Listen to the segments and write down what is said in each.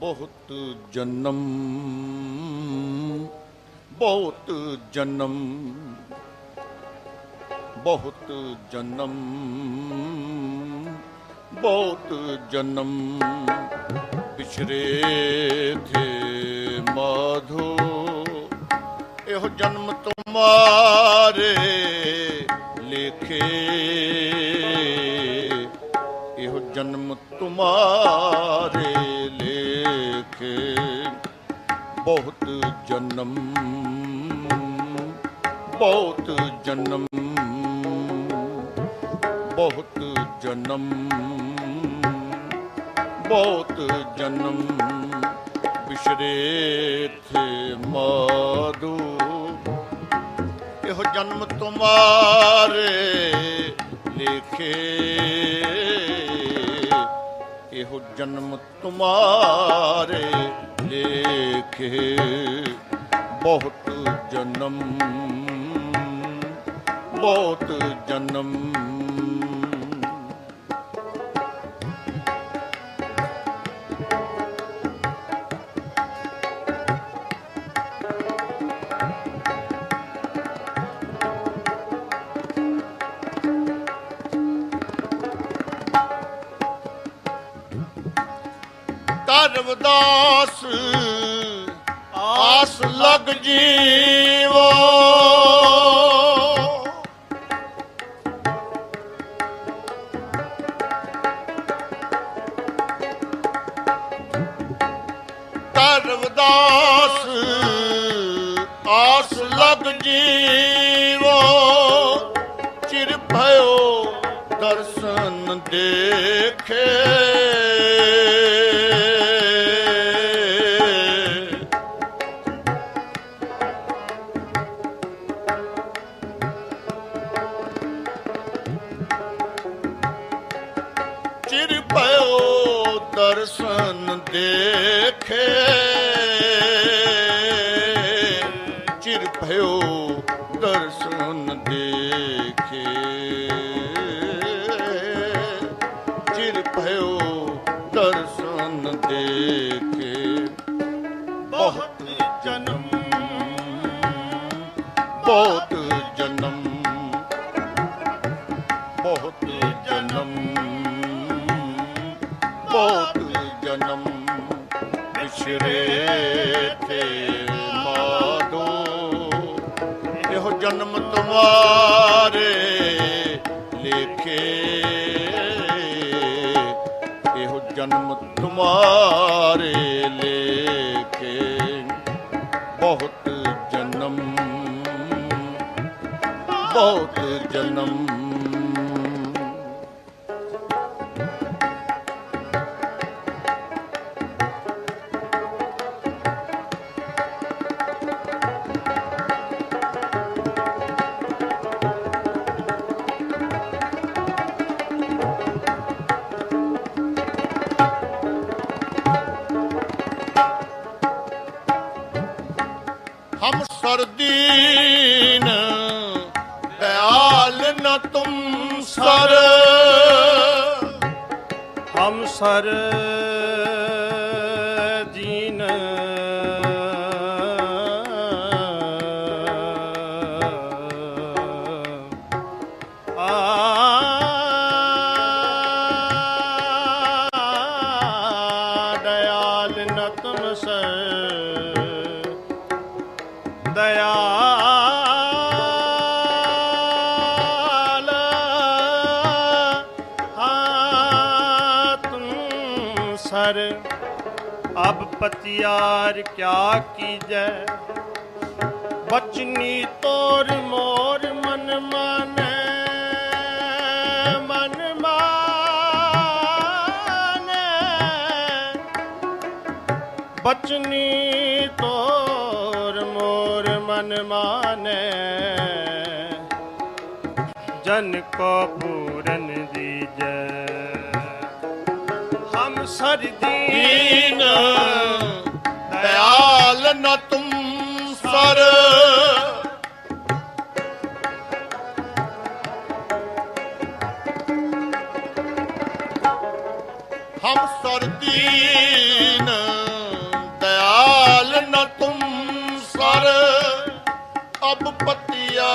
ਬਹੁਤ ਜਨਮ ਬਹੁਤ ਜਨਮ ਬਹੁਤ ਜਨਮ ਬਹੁਤ ਜਨਮ। ਪਿਛਰੇ ਥੇ ਮਾਧੋ, ਇਹੋ ਜਨਮ ਤੁਮਾਰੇ ਲੇਖੇ। ਇਹੋ ਜਨਮ ਤੁਮਾਰੇ ਲੇਖੇ ਬਹੁਤ ਜਨਮ ਬਹੁਤ ਜਨਮ ਬਹੁਤ ਜਨਮ ਬਹੁਤ ਜਨਮ ਵਿਸ਼ਰੇ ਥੇ ਮਾਦੂ ਇਹੋ ਜਨਮ ਤੁਮਾਰੇ ਲੇਖੇ ਇਹੋ ਜਨਮ ਤੁਮਾਰੇ ਲੇਖੇ। ਬਹੁਤ ਜਨਮ ਬਹੁਤ ਜਨਮ। ਕਰਵਦਾਸ ਆਸ ਲਗ ਜੀਵੋ। ਕਰਵਦਾਸ ਆਸ ਲਗ ਜੀਵੋ। ਚਿਰ ਭਇਓ ਦਰਸ਼ਨ ਦੇਖੇ। ਚਿਰ ਭਇਓ ਦਰਸ਼ਨ ਦੇਖੇ। ਚਿਰ ਭਇਓ ਦਰਸ਼ਨ ਦੇਖੇ। ਵਿਛਰੇ ਤੇ ਮਾਦੋ, ਇਹੋ ਜਨਮ ਤੁਮਾਰੇ ਲੇਖੇ। ਇਹੋ ਜਨਮ ਤੁਮਾਰੇ ਲੇਖੇ। ਬਹੁਤ ਜਨਮ ਬਹੁਤ ਜਨਮ। ਪਤਿਆਰ ਕਿਆ ਕੀਜੈ? ਬਚਨੀ ਤੋਰ ਮੋਰ ਮਨ ਮਾਨੈ ਮਨ ਮਾਨੈ। ਬਚਨੀ ਤੋਰ ਮੋਰ ਮਨ ਮਾਨੈ, ਜਨ ਕੋ ਹਰ ਦੀਨ। ਦਇਆਲ ਨ ਤੁਮ ਸਰ। ਹਮ ਸਰ ਦੀਨ। ਦਇਆਲ ਨ ਤੁਮ ਸਰ। ਅਬ ਪਤਿਆ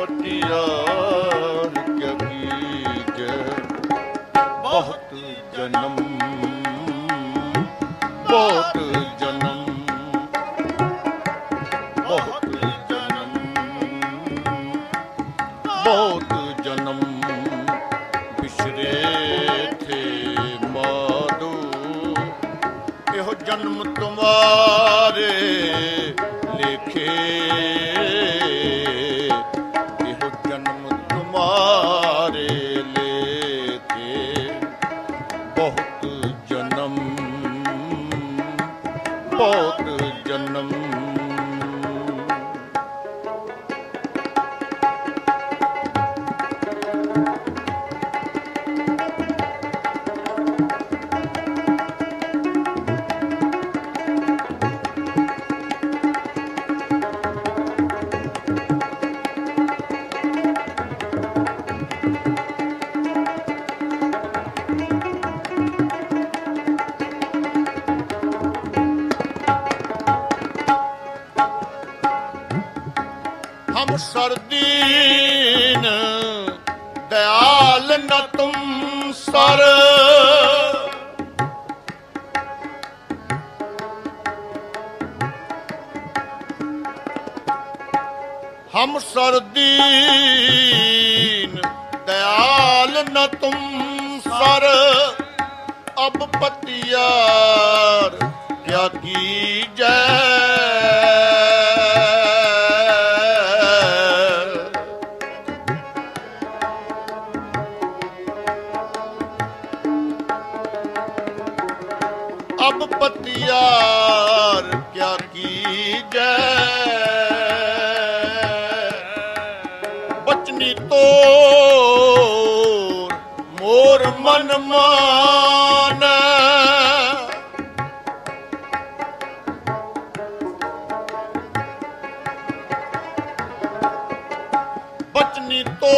ਬਹੁਤ ਜਨਮ ਬਹੁਤ ਜਨਮ ਬਹੁਤ ਜਨਮ ਬਹੁਤ ਜਨਮ ਬਿਸ਼ਰੇ ਥੇ ਮਾਦੋ। ਇਹੋ ਜਨਮ ਤੁਮਾਰ ਦੀਨ ਦਇਆਲ ਨ ਤੁਮ ਸਰ। ਹਮ ਸਰ ਦੀਨ ਦਇਆਲ ਨ ਤੁਮ ਸਰ। ਅਬ ਪਤਿਆਰ ਕੀ ਜੈ ਬਚਨੀ ਤੋਰ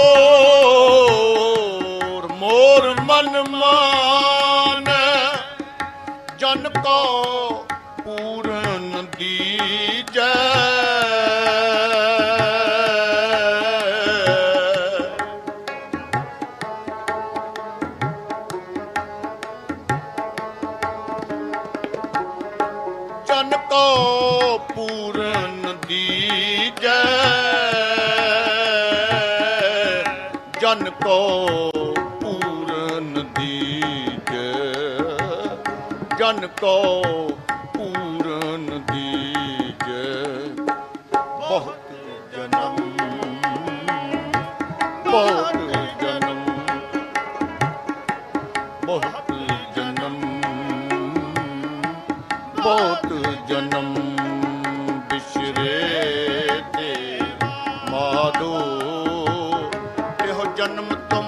ਮੋਰ ਮਨ ਮਾਨ। ਜਨ ਕੋ ਕੋ ਪੂਰਨ ਦੀਜੈ। ਜਨ ਕੋ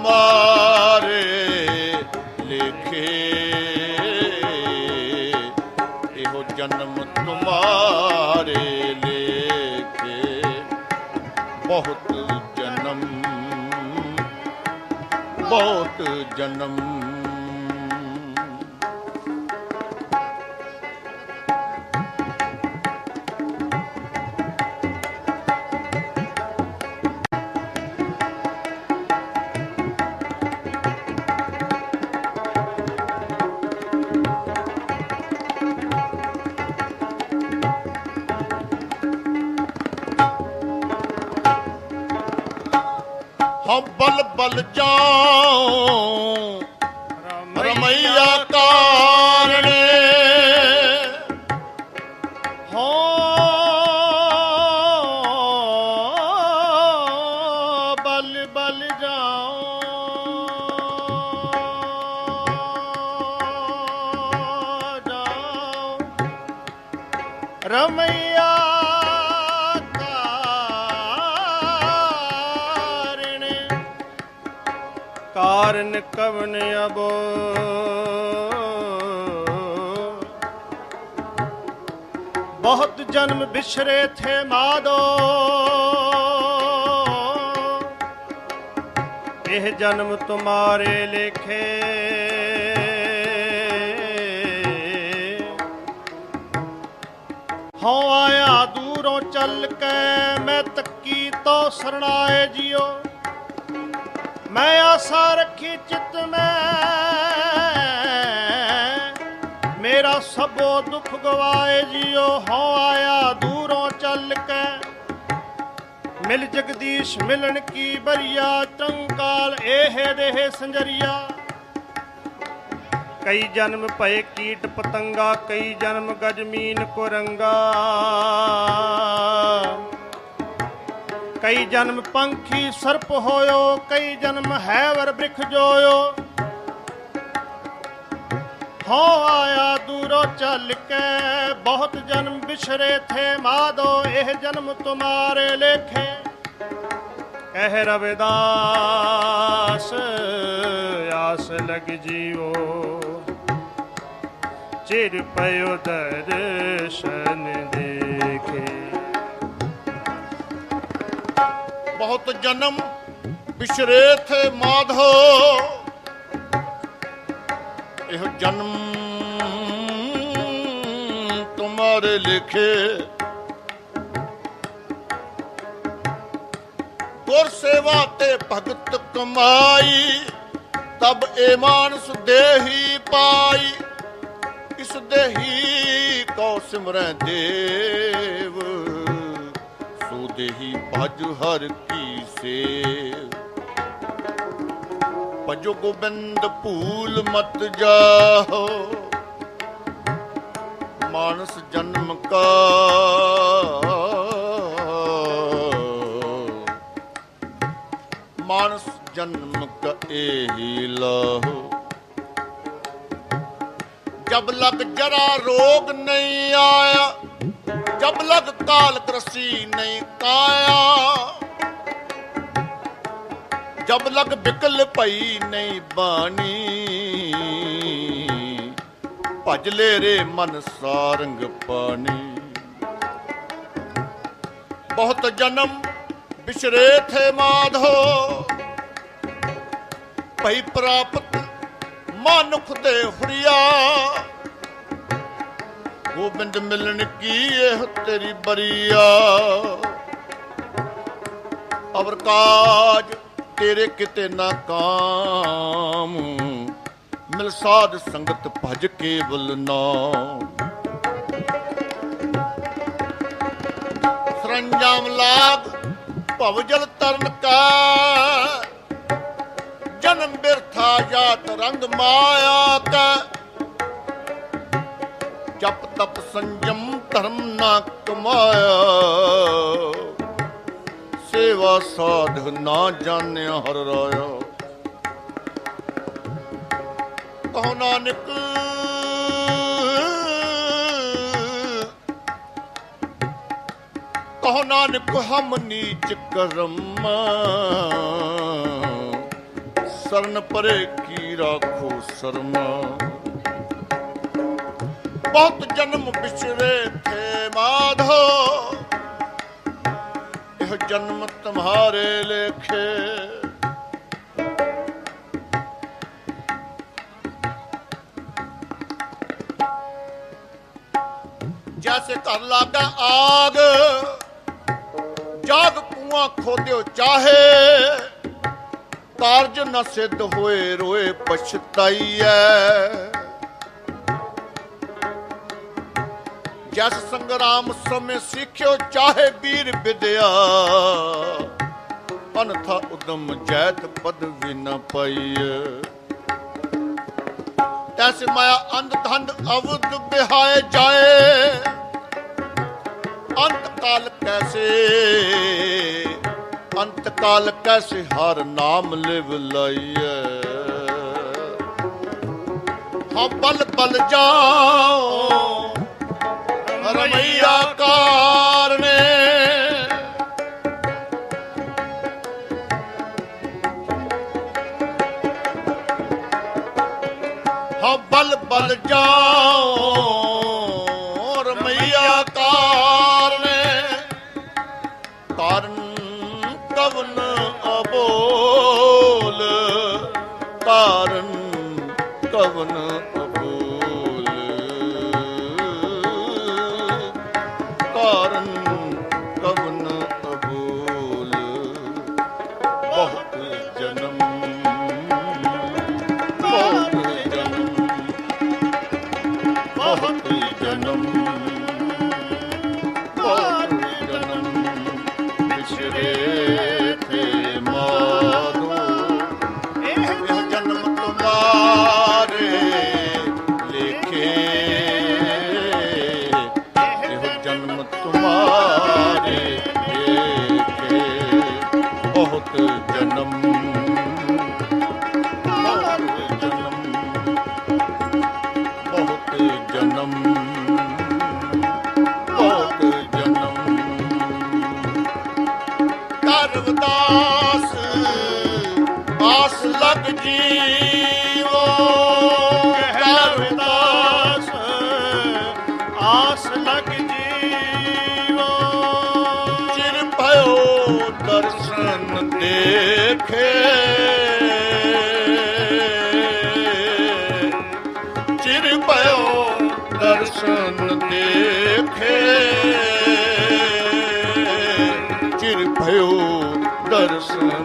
ਜਨਮ ਤੁਮਾਰੇ ਇਹੋ ਜਨਮ ਤੁਮਾਰੇ ਲੇਖੇ। ਬਹੁਤ ਜਨਮ ਬਹੁਤ ਜਨਮ। ਬਲ ਬਲ ਜਾਉ। ਰਮਈਆ ਕਾਰਣੇ ਹੋ। ਬਲ ਬਲ ਜਾਓ ਜਾਓ ਰਮਈਆ ਕਾਰਨ ਕਵਨ ਅਬੋ? ਬਹੁਤ ਜਨਮ ਬਿਛਰੇ ਥੇ ਮਾਦੋ। ਇਹ ਜਨਮ ਤੁਮਾਰੇ ਲਿਖੇ। ਹਉ ਆਇਆ ਦੂਰੋਂ ਚੱਲ ਕੇ ਮੈਂ ਤੱਕੀ ਤੋ ਸਰਣਾਏ ਜਿਓ। ਮੈਂ ਆਸਾ ਰੱਖੀ ਚਿਤ ਮੈਂ। ਮੇਰਾ ਸਭੋ ਦੁੱਖ ਗਵਾਏ ਜੀਓ, ਹਉ ਆਇਆ ਦੂਰੋਂ ਚੱਲ ਕੇ। ਮਿਲ ਜਗਦੀਸ਼ ਮਿਲਣ ਕੀ ਬਰੀਆ ਟੰਕਾਲ ਇਹ ਦੇਹ ਸੰਜਰੀਆ। ਕਈ ਜਨਮ ਭਏ ਕੀਟ ਪਤੰਗਾ, ਕਈ ਜਨਮ ਗਜਮੀਨ ਕੁਰੰਗਾ। ਕਈ ਜਨਮ ਪੰਖੀ ਸਰਪ ਹੋਇਓ, ਕਈ ਜਨਮ ਹੈਵਰ ਬ੍ਰਿਖ ਜੋਇਓ। ਹੋ ਆਇਆ ਦੂਰੋਂ ਚੱਲ ਕੇ, ਬਹੁਤ ਜਨਮ ਬਿਛਰੇ ਥੇ, ਮਾਦੋ ਇਹ ਜਨਮ ਤੁਮਾਰੇ ਲੇਖੇ। ਕਹਿ ਰਵਿਦਾਸ, ਆਸ ਲਗ ਜੀਓ ਚਿਰ ਪਇਓ ਦਰਸ਼ਨ ਬਹੁਤ ਜਨਮ ਬਿਛਰੇ ਥੇ ਮਾਧੋ। ਇਹ ਜਨਮ ਤੁਮਾਰੇ ਲਿਖੇ। ਗੁਰ ਸੇਵਾ ਤੇ ਭਗਤ ਕਮਾਈ, ਤਬ ਏ ਮਾਨਸ ਦੇਹੀ ਪਾਈ। ਇਸ ਦੇਹੀ ਕੋ ਸਿਮਰੈ ਦੇਵ। ਦੇਹੀ ਭਜ ਹਰ ਕੀ ਸੇਵ। ਭਜੋ ਗੋਬਿੰਦ, ਭੂਲ ਮਤ ਜਾਹੋ। ਮਾਨਸ ਜਨਮ ਕਾ। ਮਾਨਸ ਜਨਮ ਕਏਹੀ ਲਾਹੋ। ਜਬ ਲਗ ਜਰਾ ਰੋਗ ਨਹੀਂ ਆਇਆ ਜਬ ਲਗ ਕਾਲ ਕਰਸੀ ਨਹੀਂ ਕਾਇਆ ਜਬ ਲਗ ਬਿਕਲ ਭਈ ਨਹੀਂ ਬਾਣੀ। ਭਜ ਲੈ ਰੇ ਮਨ ਸਾਰੰਗ ਪਾਣੀ। ਬਹੁਤ ਜਨਮ ਬਿਸ਼ਰੇ ਥੇ ਮਾਧੋ ਭਈ ਪ੍ਰਾਪਤ ਮਨੁਖ ਦੇ ਹੁਰੀਆ। ਗੋਬਿੰਦ ਮਿਲਣ ਕੀ ਇਹ ਤੇਰੀ ਬਰੀਆ? ਅਵਰ ਕਾਜ ਤੇਰੇ ਕਿਤੇ ਨਾ ਕਾਮ। ਮਿਲ ਸਾਧ ਸੰਗਤ ਭਜ ਕੇਵਲ ਨਾਮ। ਸਰੰਜਾਮ ਲਾਗ ਭਵ ਜਲ ਤਰਨ ਕਾ। ਜਨਮ ਬਿਰਥਾ ਜਾਤ ਰੰਗ ਮਾਇਆ ਕੈ। ਤਪ ਸੰਜਮ ਧਰਮ ਨਾ ਕਮਾਇਆ। ਸੇਵਾ ਸਾਧ ਨਾ ਜਾਣਿਆ ਹਰ ਰਾਇਆ। ਕਹੋ ਨਾਨਕ ਕਹੋ ਨਾਨਕ, ਹਮ ਨੀਚ ਕਰਮ। ਸਰਨ ਪਰੇ ਕੀ ਰਾਖੋ ਸਰਮਾ। ਬਹੁਤ ਜਨਮ ਵਿਚਰੇ ਥੇ ਮਾਧੋ। ਇਹ ਜਨਮ ਤੁਮਾਰੇ ਲੇਖੇ। ਜੈਸੇ ਘਰ ਲਾਗਾ ਆਗ, ਜਾਗ ਕੁਆਂ ਖੋਦਿਓ ਚਾਹੇ। ਕਾਰਜ ਨਾ ਸਿੱਧ ਹੋਏ ਰੋਏ ਪਛਤਾਈ ਪਛਤਾਈਐ। ਜਸ ਸੰਗਰਾਮ ਸਮੇਂ ਸਿੱਖਿਓ, ਚਾਹੇ ਵੀਰ ਵਿਦਿਆ। ਅਨਥਾ ਉਦਮ ਜੈਤ ਪਦਵੀ ਨ ਪਾਈਐ ਤੈਸੇ ਮਾਇਆ ਅੰਧ ਧੰਦ ਅਵਧ ਬਿਹਾਏ ਜਾਏ। ਅੰਤ ਕਾਲ ਕੈਸੇ? ਅੰਤ ਕਾਲ ਕੈਸੇ ਹਰ ਨਾਮ ਲਿਵ ਲਈਐ ਹਾਂ ਬਲ ਬਲ ਜਾਓ। ਰਮਈਆ ਕਾਰਨੇ ਦਰਸ਼ਨ ਦੇਖੇ। ਚਿਰ ਭਇਓ ਦਰਸ਼ਨ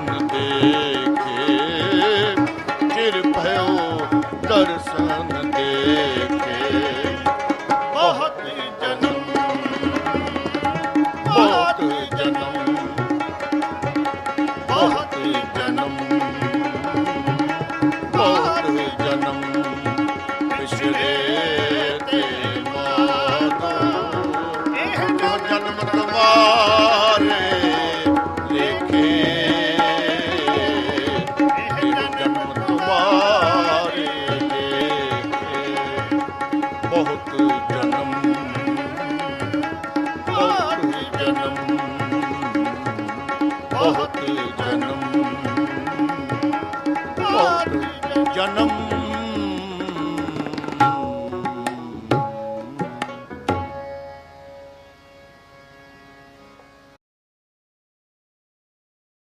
ਜਨਮ